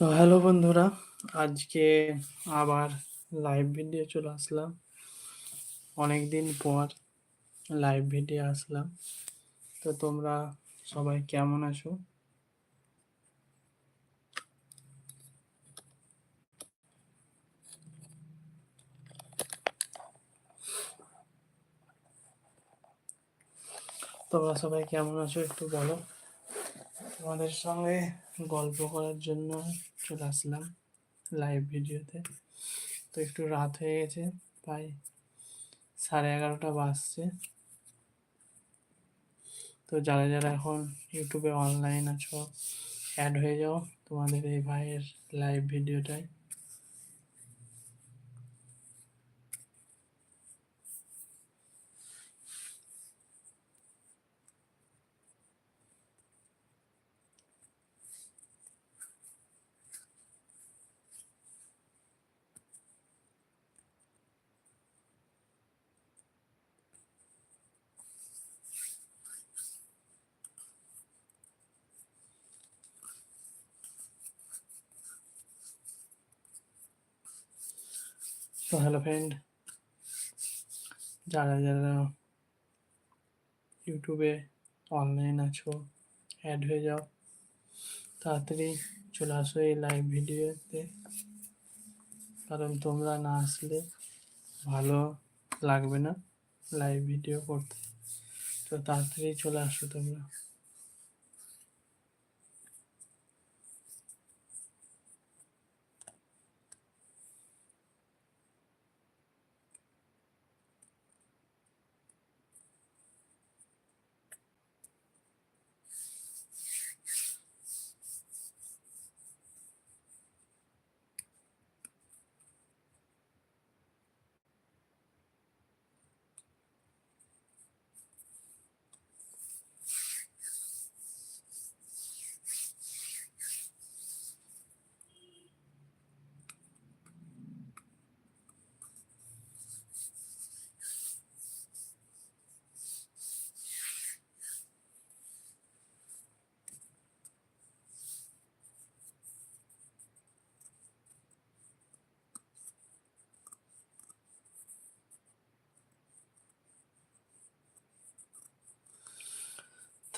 তো হ্যালো বন্ধুরা, আজকে আবার লাইভ ভিডিও চলে আসলাম। অনেকদিন পর লাইভ ভিডিও আসলাম। তো তোমরা সবাই কেমন আছো? তোমরা সবাই কেমন আছো একটু বলো? তোমাদের সঙ্গে গল্প করার জন্য চলে আসলাম লাইভ ভিডিওতে। তো একটু রাত হয়ে গেছে, প্রায় সাড়ে এগারোটা বাজছে। তো যারা যারা এখন ইউটিউবে অনলাইন আছো অ্যাড হয়ে যাও তোমাদের এই ভাইয়ের লাইভ ভিডিওটায়। তো হ্যালো ফ্রেন্ড যারা যারা ইউটিউবে অনলাইন আছো অ্যাড হয়ে যাও, তাড়াতাড়ি চলে আসো এই লাইভ ভিডিওতে কারণ তোমরা না আসলে ভালো লাগবে না লাইভ ভিডিও করতে। তো তাড়াতাড়ি চলে আসো তোমরা।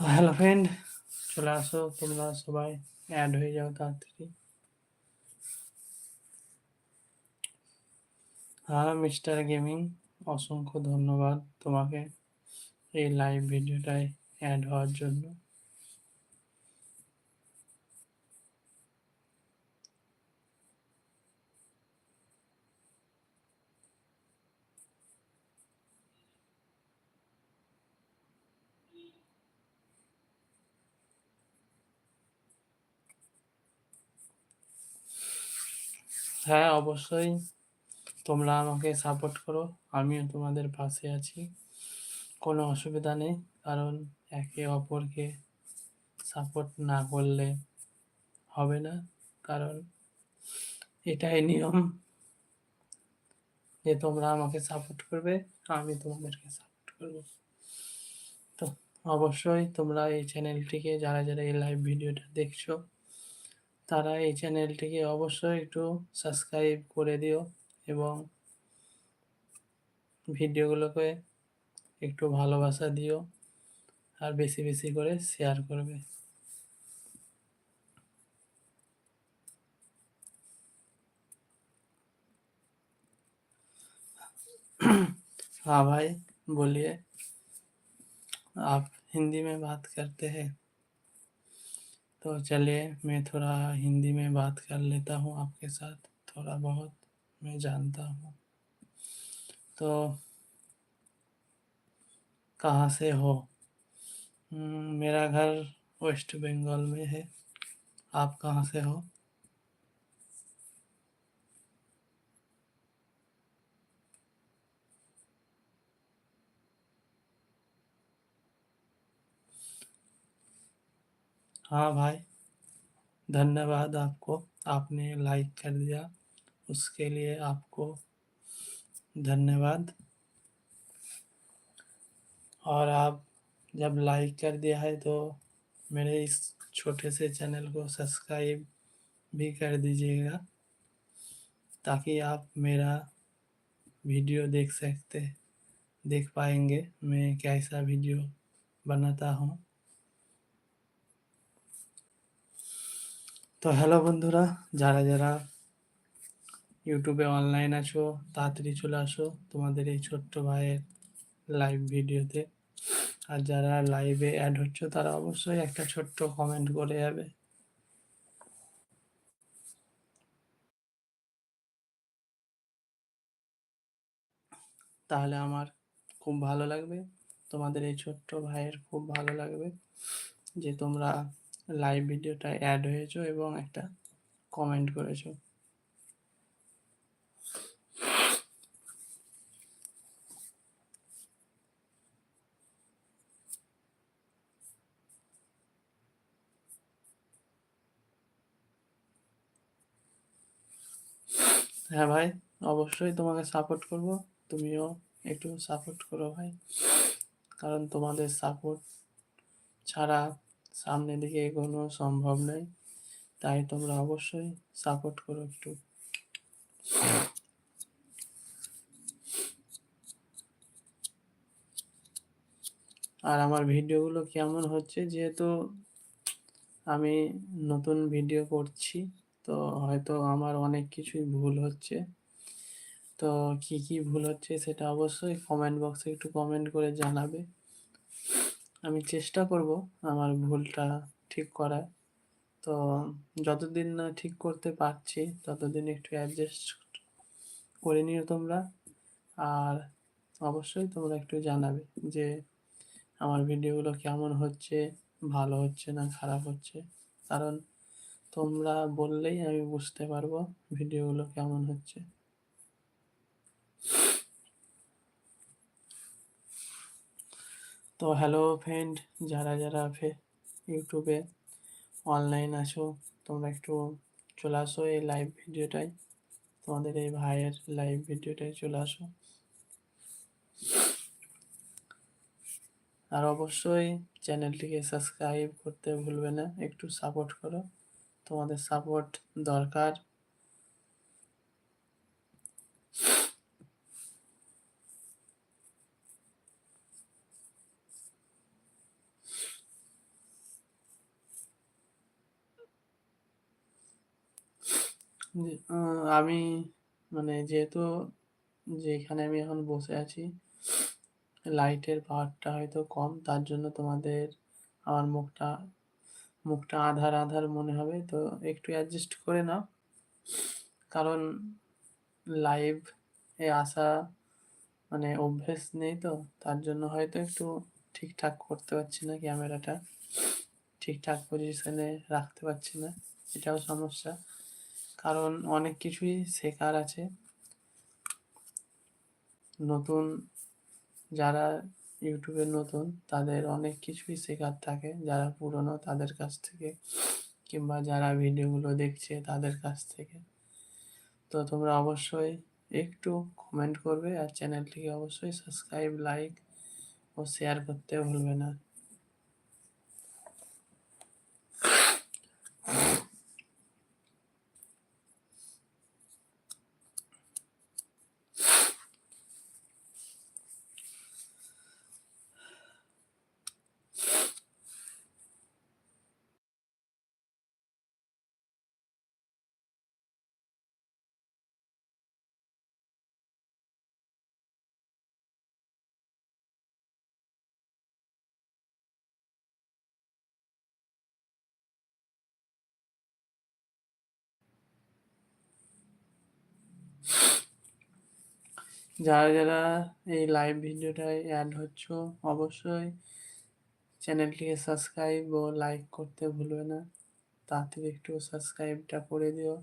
তো হ্যালো ফ্রেন্ড চলে আসো, তোমরা সবাই অ্যাড হয়ে যাও তাড়াতাড়ি। হ্যাঁ মিস্টার গেমিং অসংখ্য ধন্যবাদ তোমাকে এই লাইভ ভিডিওটায় অ্যাড হওয়ার জন্য। হ্যাঁ অবশ্যই। তোমরা আমাকে সাপোর্ট করো। আমিও তোমাদের পাশে আছি। কোনো অসুবিধা নেই। কারণ একে অপরকে সাপোর্ট না করলে হবে না। কারণ এটাই নিয়ম যে তোমরা আমাকে সাপোর্ট করবে, আমি তোমাদেরকে সাপোর্ট করব। তো অবশ্যই তোমরা এই চ্যানেলটিকে যারা যারা এই লাইভ ভিডিওটা দেখছ তারা এই চ্যানেলটিকে অবশ্যই একটু সাবস্ক্রাইব করে দিও এবং ভিডিওগুলোকে একটু ভালোবাসা দিও আর বেশি বেশি করে শেয়ার করবে हाँ भाई बोलिए आप हिंदी में बात करते हैं तो चलिए मैं थोड़ा हिंदी में बात कर लेता हूँ आपके साथ। थोड़ा बहुत मैं जानता हूँ। तो कहाँ से हो? हम्म, मेरा घर वेस्ट बंगाल में है। आप कहाँ से हो? हाँ भाई, धन्यवाद आपको। आपने लाइक कर दिया, उसके लिए आपको धन्यवाद। और आप जब लाइक कर दिया है तो मेरे इस छोटे से चैनल को सब्सक्राइब भी कर दीजिएगा, ताकि आप मेरा वीडियो देख सकते, देख पाएँगे मैं कैसा वीडियो बनाता हूँ। তো হ্যালো বন্ধুরা, যারা যারা ইউটিউবে অনলাইন আছো, তাড়াতাড়ি চলে আসো তোমাদের এই ছোট্ট ভাইয়ের লাইভ ভিডিওতে। আর যারা লাইভে অ্যাড হচ্ছে, তারা অবশ্যই একটা ছোট্ট কমেন্ট করে যাবে। তাহলে আমার খুব ভালো লাগবে। তোমাদের এই ছোট্ট ভাইয়ের খুব ভালো লাগবে যে তোমরা লাইভ ভিডিওটা অ্যাড হয়েছো এবং একটা কমেন্ট করেছ। হ্যাঁ ভাই, অবশ্যই তোমাকে সাপোর্ট করব। তুমিও একটু সাপোর্ট করো ভাই। কারণ তোমাদের সাপোর্ট ছাড়া সামনের দিকে এগোনো সম্ভব নয়। তাই তোমরা অবশ্যই সাপোর্ট করো একটু। আর আমার ভিডিওগুলো কেমন হচ্ছে? যেহেতু আমি নতুন ভিডিও করছি, তো হয়তো আমার অনেক কিছুই ভুল হচ্ছে। তো কি কি ভুল হচ্ছে সেটা অবশ্যই কমেন্ট বক্সে একটু কমেন্ট করে জানাবে। আমি চেষ্টা করব আমার ভুলটা ঠিক করার। তো যতদিন না ঠিক করতে পারছি, ততদিন একটু অ্যাডজাস্ট করে নিও তোমরা। আর অবশ্যই তোমরা একটু জানাবে যে আমার ভিডিওগুলো কেমন হচ্ছে, ভালো হচ্ছে না খারাপ হচ্ছে। কারণ তোমরা বললেই আমি বুঝতে পারব ভিডিওগুলো কেমন হচ্ছে। তো হ্যালো ফ্রেন্ড যারা যারা ইউটিউবে অনলাইন আছো, তোমরা একটু চলে আসো এই লাইভ ভিডিওটাই তোমাদের এই ভাইয়ের লাইভ ভিডিওটাই চলে আসো। আর অবশ্যই চ্যানেলটিকে সাবস্ক্রাইব করতে ভুলবে না, একটু সাপোর্ট করো। তোমাদের সাপোর্ট দরকার। আমি মানে যেহেতু যেখানে আমি এখন বসে আছি, লাইটের পাওয়ারটা হয়তো কম, তার জন্য তোমাদের আমার মুখটা মুখটা আধার আধার মনে হবে, তো একটু অ্যাডজাস্ট করে নাও। কারণ লাইভ এ আসা মানে অভ্যেস নেই তো, তার জন্য হয়তো একটু ঠিকঠাক করতে পারছি না ক্যামেরাটা, ঠিকঠাক পজিশনে রাখতে পারছি না, এটাও সমস্যা। কারণ অনেক কিছুই শেখার আছে। নতুন যারা ইউটিউবে নতুন, তাদের অনেক কিছুই শেখার থাকে। যারা পুরনো, তাদের কাছ থেকে, কিংবা যারা ভিডিওগুলো দেখছে, তাদের কাছ থেকে। তো তোমরা অবশ্যই একটু কমেন্ট করবে, আর চ্যানেলটিকে অবশ্যই সাবস্ক্রাইব লাইক ও শেয়ার করতে ভুলবে না। যারা যারা এই লাইভ ভিডিওটায় অ্যাড হচ্ছ, অবশ্যই চ্যানেলটিকে সাবস্ক্রাইব ও লাইক করতে ভুলবে না। তাড়াতাড়ি একটু সাবস্ক্রাইবটা করে দিও।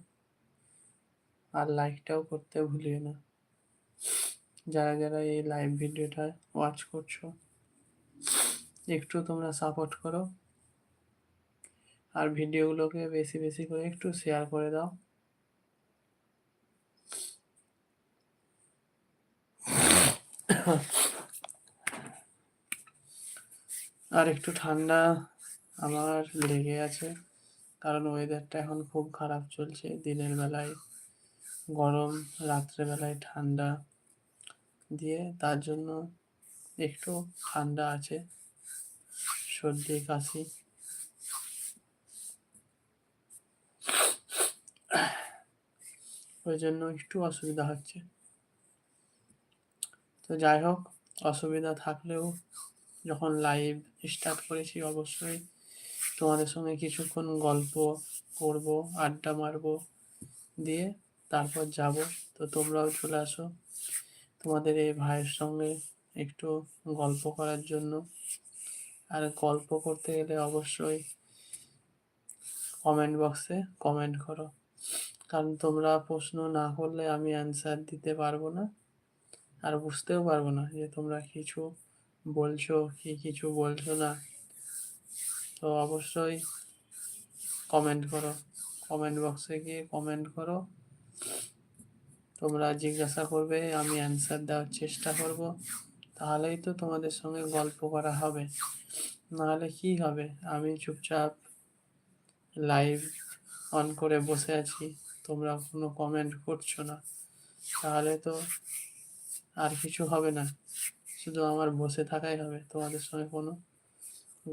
আর লাইকটাও করতে ভুলিও না। যারা যারা এই লাইভ ভিডিওটা ওয়াচ করছ, একটু তোমরা সাপোর্ট করো। আর ভিডিওগুলোকে বেশি বেশি করে একটু শেয়ার করে দাও। আর একটু ঠান্ডা আমার লেগে আছে। কারণ ওয়েদারটা এখন খুব খারাপ চলছে। দিনের বেলায় গরম রাত্রেবেলায় ঠান্ডা দিয়ে তার জন্য একটু ঠান্ডা আছে। সর্দি, কাশি। ওই জন্য একটু অসুবিধা হচ্ছে। তো যাই হোক, অসুবিধা থাকলেও যখন লাইভ স্টার্ট করেছি, অবশ্যই তোমাদের সঙ্গে কিছুক্ষণ গল্প করব, আড্ডা মারব, দিয়ে তারপর যাব। তো তোমরাও চলে আসো তোমাদের এই ভাইয়ের সঙ্গে একটু গল্প করার জন্য। আর গল্প করতে গেলে অবশ্যই কমেন্ট বক্সে কমেন্ট করো। কারণ তোমরা প্রশ্ন না করলে আমি অ্যান্সার দিতে পারব না আর বুঝতেও পারব না যে তোমরা কিছু বলছো কি কিছু বলছো না? তো অবশ্যই কমেন্ট করো। কমেন্ট বক্সে গিয়ে কমেন্ট করো। তোমরা জিজ্ঞাসা করবে, আমি অ্যান্সার দেওয়ার চেষ্টা করব। তাহলেই তো তোমাদের সঙ্গে গল্প করা হবে। নাহলে কি হবে? আমি চুপচাপ লাইভ অন করে বসে আছি। তোমরা কোনো কমেন্ট করছ না। তাহলে তো আর কিছু হবে না। শুধু আমার বসে থাকাই হবে, তোমাদের সঙ্গে কোনো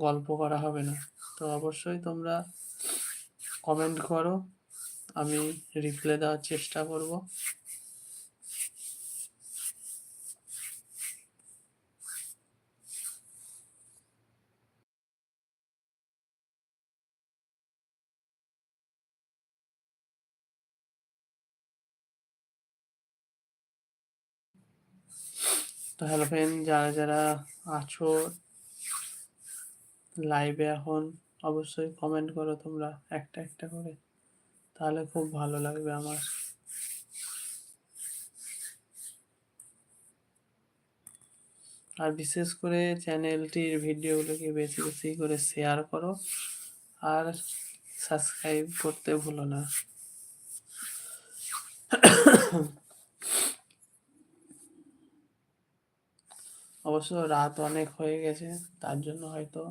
গল্প করা হবে না। তো অবশ্যই তোমরা কমেন্ট করো, আমি রিপ্লাই দেওয়ার চেষ্টা করব। তো হ্যালো ফ্রেন্ড যারা যারা আছো লাইভে এখন, অবশ্যই কমেন্ট করো তোমরা একটা একটা করে। তাহলে খুব ভালো লাগবে আমার। আর বিশেষ করে চ্যানেলটির ভিডিওগুলোকে বেশি বেশি করে শেয়ার করো। আর সাবস্ক্রাইব করতে ভুলো না। অবশ্য রাত অনেক হয়ে গেছে, তার জন্য হয়তো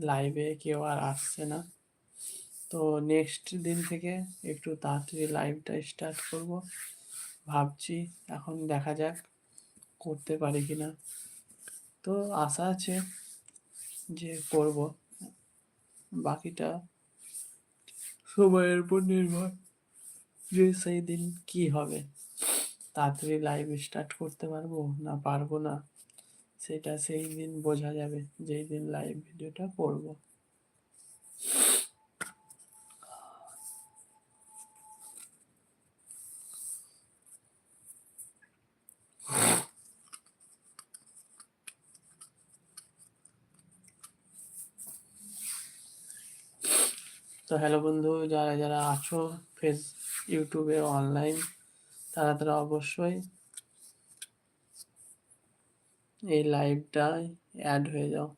লাইভে কেউ আর আসছে না। তো নেক্সট দিন থেকে একটু তাড়াতাড়ি লাইভটা স্টার্ট করব। ভাবছি এখন দেখা যাক করতে পারি কি না তো আশা আছে যে করব। বাকিটা সময়ের উপর নির্ভর যে সেই দিন কি হবে। তাড়াতাড়ি লাইভ স্টার্ট করতে পারব না পারব না। সেটা সেই দিন বোঝা যাবে, যেই দিন লাইভ ভিডিওটা করব। তো হ্যালো বন্ধু, যারা যারা আছো ফেস ইউটিউবে অনলাইন তারা তারা অবশ্যই এই লাইভটায় অ্যাড হয়ে যাও।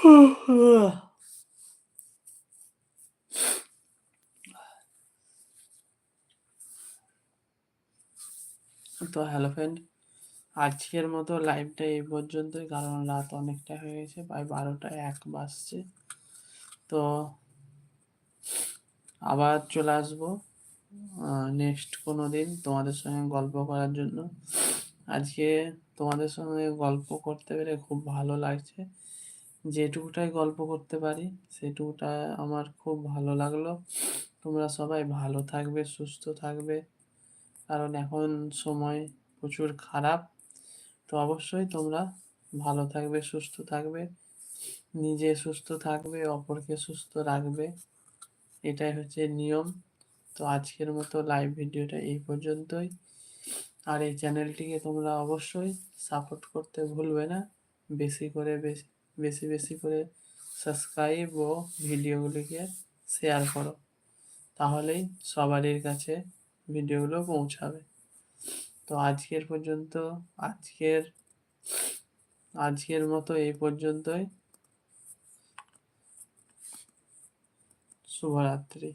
তো হ্যালো ফ্রেন্ড আজকের মতো লাইভটা এই পর্যন্তই, কারণ রাত অনেকটা হয়ে গেছে, প্রায় বারোটা এক বাজছে। তো আবার চলে আসব নেক্সট কোনো দিন তোমাদের সঙ্গে গল্প করার জন্য। আজকে তোমাদের সঙ্গে গল্প করতে পেরে খুব ভালো লাগছে। যেটুকুটাই গল্প করতে পারি, সেটুকুটা আমার খুব ভালো লাগল। তোমরা সবাই ভালো থাকবে, সুস্থ থাকবে। কারণ এখন সময় প্রচুর খারাপ। তো অবশ্যই তোমরা ভালো থাকবে, সুস্থ থাকবে। নিজে সুস্থ থাকবে, অপরকে সুস্থ রাখবে। এটাই হচ্ছে নিয়ম। তো আজকের মতো লাইভ ভিডিওটা এই পর্যন্তই। আর এই চ্যানেলটিকে তোমরা অবশ্যই সাপোর্ট করতে ভুলবে না। বেশি করে বেশি বেশি বেশি করে সাবস্ক্রাইব ও ভিডিওগুলিকে শেয়ার করো। তাহলেই সবারই কাছে ভিডিওগুলো পৌঁছাবে। তো আজকের পর্যন্ত, আজকের আজকের মতো এই পর্যন্তই। শুভরাত্রি।